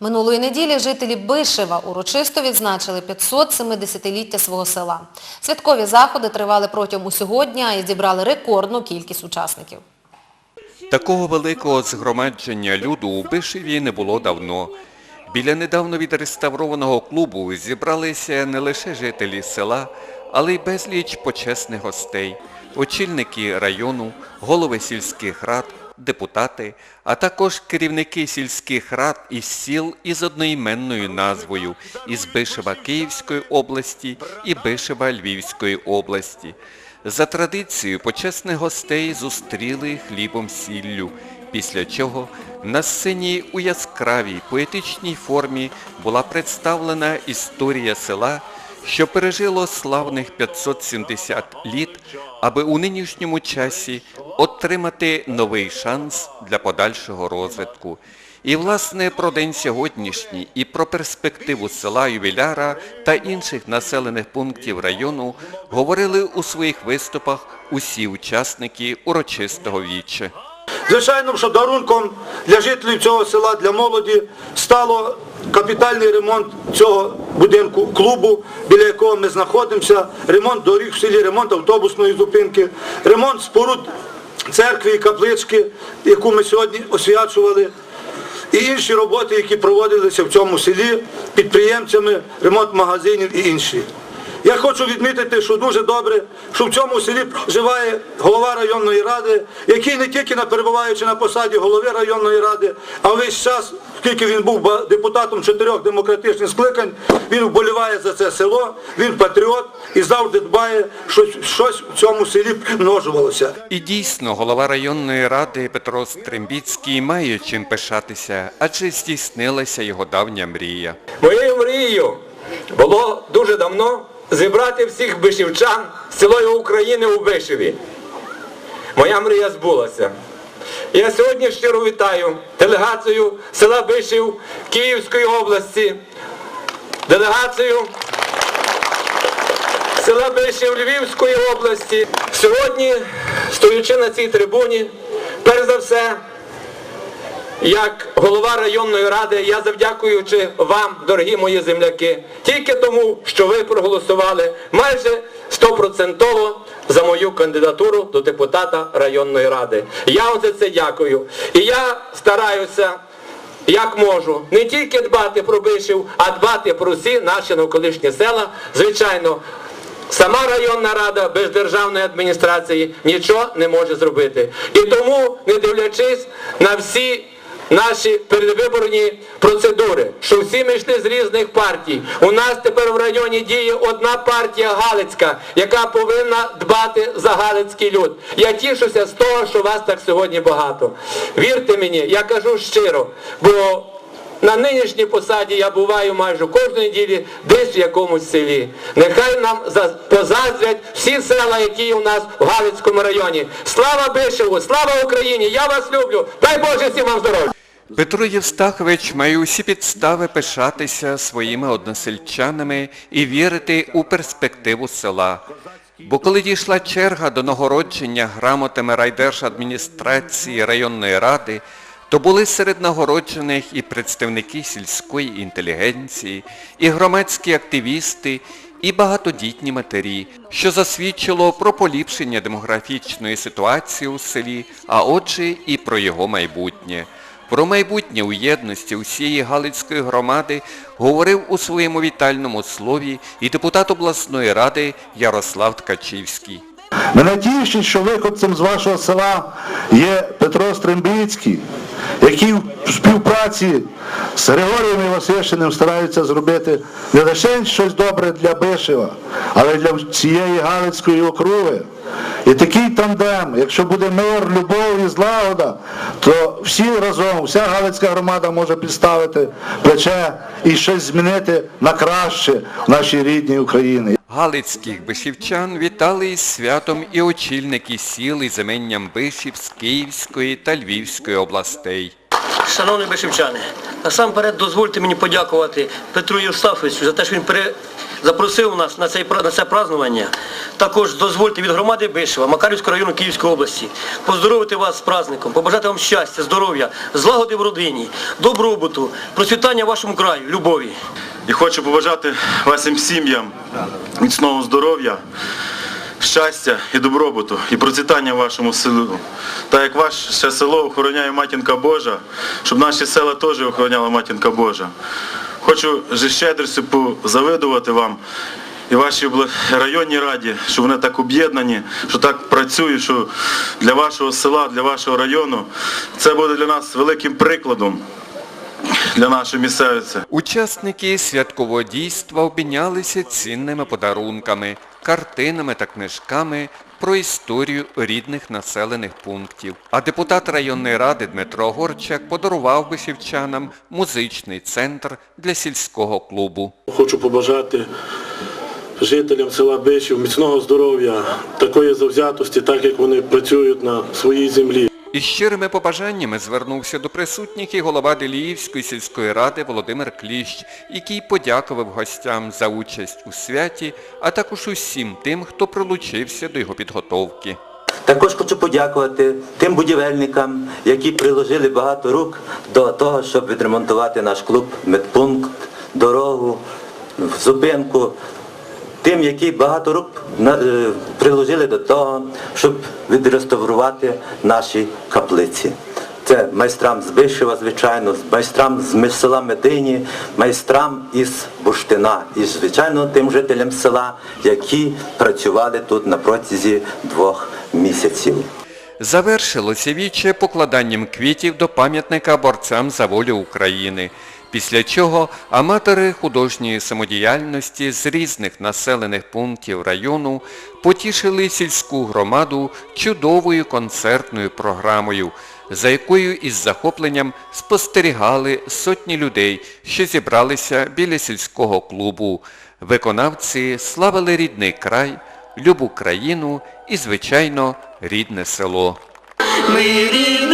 Минулої неділі жителі Бишева урочисто відзначили 570-ліття свого села. Святкові заходи тривали протягом усього дня і зібрали рекордну кількість учасників. Такого великого згромадження люду у Бишеві не було давно. Біля недавно відреставрованого клубу зібралися не лише жителі села, але й безліч почесних гостей, очільники району, голови сільських рад, депутати, а також керівники сільських рад із сіл із одноіменною назвою із Бишева Київської області і Бишева Львівської області. За традицією почесних гостей зустріли хлібом сіллю, після чого на сцені у яскравій поетичній формі була представлена історія села, що пережило славних 570 літ, аби у нинішньому часі отримати новий шанс для подальшого розвитку. І, власне, про день сьогоднішній і про перспективу села Ювіляра та інших населених пунктів району говорили у своїх виступах усі учасники урочистого віче. Звичайно, що дарунком для жителів цього села, для молоді стало капітальний ремонт цього будинку клубу, біля якого ми знаходимося, ремонт доріг в селі, ремонт автобусної зупинки, ремонт споруд церкви і каплички, яку ми сьогодні освячували. І інші роботи, які проводилися в цьому селі підприємцями, ремонт магазинів і інші. Я хочу відмітити, що дуже добре, що в цьому селі проживає голова районної ради, який не тільки перебуваючи на посаді голови районної ради, а весь час, скільки він був депутатом чотирьох демократичних скликань, він вболіває за це село, він патріот і завжди дбає, що щось в цьому селі примножувалося. І дійсно, голова районної ради Петро Стрембіцький має чим пишатися, адже здійснилася його давня мрія. Моєю мрією було дуже давно зібрати всіх бишівчан з цілої України у Бишеві. Моя мрія збулася. Я сьогодні щиро вітаю делегацію села Бишів Київської області, делегацію села Бишів Львівської області. Сьогодні, стоючи на цій трибуні, перш за все, як голова районної ради, я завдякуючи вам, дорогі мої земляки, тільки тому, що ви проголосували майже стопроцентово за мою кандидатуру до депутата районної ради. Я за це дякую. І я стараюся, як можу, не тільки дбати про Бишів, а дбати про всі наші навколишні села. Звичайно, Сама районна рада без державної адміністрації нічого не може зробити. І тому, не дивлячись на всі наші передвиборні процедури, що всі ми йшли з різних партій. У нас тепер в районі діє одна партія Галицька, яка повинна дбати за Галицький люд. Я тішуся з того, що вас так сьогодні багато. Вірте мені, я кажу щиро, бо на нинішній посаді я буваю майже кожної неділі десь в якомусь селі. Нехай нам за- позаздрять всі села, які у нас в Галицькому районі. Слава Бишеву, слава Україні! Я вас люблю! Дай Боже всім вам здоров'я! Петро Євстахович має усі підстави пишатися своїми односельчанами і вірити у перспективу села. Бо коли дійшла черга до нагородження грамотами райдержадміністрації районної ради, то були серед нагороджених і представники сільської інтелігенції, і громадські активісти, і багатодітні матері, що засвідчило про поліпшення демографічної ситуації у селі, а отже і про його майбутнє. Про майбутнє у єдності усієї Галицької громади говорив у своєму вітальному слові і депутат обласної ради Ярослав Ткачівський. Мене тішить, що виходцем з вашого села є Петро Стрембіцький, який в співпраці з Григорієм Івасишиним стараються зробити не лише щось добре для Бишева, але й для цієї Галицької округи. І такий тандем, якщо буде мир, любов і злагода, то всі разом, вся Галицька громада може підставити плече і щось змінити на краще в нашій рідній Україні. Галицьких бишівчан вітали із святом і очільники сіл із іменням Бишів з Київської та Львівської областей. Шановні бишівчани, насамперед дозвольте мені подякувати Петру Євстафовичу за те, що він запросив нас на, цей, на це празднування. Також дозвольте від громади Бишева, Макарівського району Київської області, поздоровити вас з праздником, побажати вам щастя, здоров'я, злагоди в родині, добробуту, процвітання вашому краю, любові. І хочу побажати вашим сім'ям міцного здоров'я, щастя і добробуту, і процвітання вашому селу. Так як ваше село охороняє Матінка Божа, щоб наші села теж охороняла Матінка Божа. Хочу зі щедрістю позавидувати вам і вашій районній раді, що вони так об'єднані, що так працюють, що для вашого села, для вашого району це буде для нас великим прикладом для нашої місцевості. Учасники святкового дійства обмінялися цінними подарунками, картинами та книжками про історію рідних населених пунктів. А депутат районної ради Дмитро Горчак подарував би сівчанам музичний центр для сільського клубу. Хочу побажати жителям села Бишів міцного здоров'я, такої завзятості, так як вони працюють на своїй землі. Із щирими побажаннями звернувся до присутніх і голова Деліївської сільської ради Володимир Кліщ, який подякував гостям за участь у святі, а також усім тим, хто прилучився до його підготовки. Також хочу подякувати тим будівельникам, які приложили багато рук до того, щоб відремонтувати наш клуб, медпункт, дорогу, зупинку. Тим, які багато рук е, приложили до того, щоб відреставрувати наші каплиці. Це майстрам з Бишева, звичайно, майстрам з села Медині, майстрам із Буштина і, звичайно, тим жителям села, які працювали тут на протязі двох місяців. Завершилося віче покладанням квітів до пам'ятника борцям за волю України, після чого аматори художньої самодіяльності з різних населених пунктів району потішили сільську громаду чудовою концертною програмою, за якою із захопленням спостерігали сотні людей, що зібралися біля сільського клубу. Виконавці славили рідний край, любу країну і, звичайно, рідне село. Ми рідне